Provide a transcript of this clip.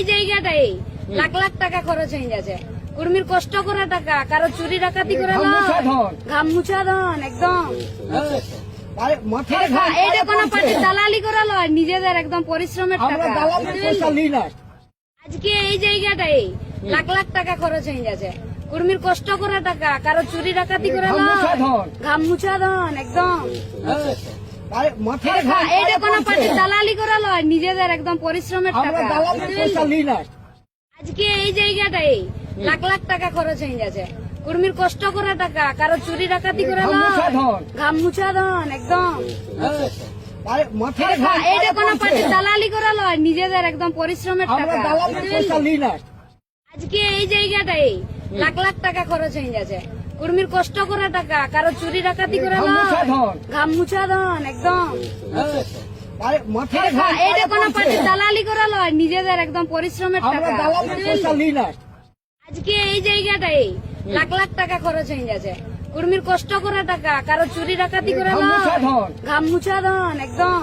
এই জায়গাটাই লাখ লাখ টাকা খরচ হয়ে যাচ্ছে কর্মীর কষ্ট করা টাকা কারও চুরি ডাকাতি করে ঘাম মুছা। ধন। একদম। এইটা কোনো পার্টি দালালি করে লয় নিজেদের একদম পরিশ্রমের টাকা। আজকে এই জায়গাটাই লাখ লাখ টাকা খরচ হয়ে যাচ্ছে কর্মীর কষ্ট করা টাকা কারও চুরি ডাকাতি করে ঘাম। মুছা ঘাম মুছা ধন একদম। কোনো পড়ছে। দালালি করে নিজেদের একদম পরিশ্রমের টাকা আজকে এই জায়গাটাই লাখ লাখ টাকা খরচ হয়ে যাচ্ছে কর্মীর কষ্ট করা টাকা কারও চুরি ডাকাতি করে ঘাম। মুছা ধন। একদম আরে মাথায় ঘাম এইটা কোনো পড়ছে। পার্টি দালালি করে নিজেদের একদম পরিশ্রমের টাকা আজকে এই জায়গাটাই লাখ লাখ টাকা খরচ হয়ে যাচ্ছে কর্মীর কষ্ট করা টাকা কারও চুরি ডাকাতি করে ঘাম মুছা ধন। একদম। এইটা কোনো পড়ছে। দালালি করে লয় নিজেদের একদম পরিশ্রমের টাকা। আজকে এই জায়গাটাই লাখ লাখ টাকা খরচ হয়ে যাচ্ছে কর্মীর কষ্ট করা টাকা কারও চুরি ডাকাতি করে ঘাম মুছা ধন। একদম।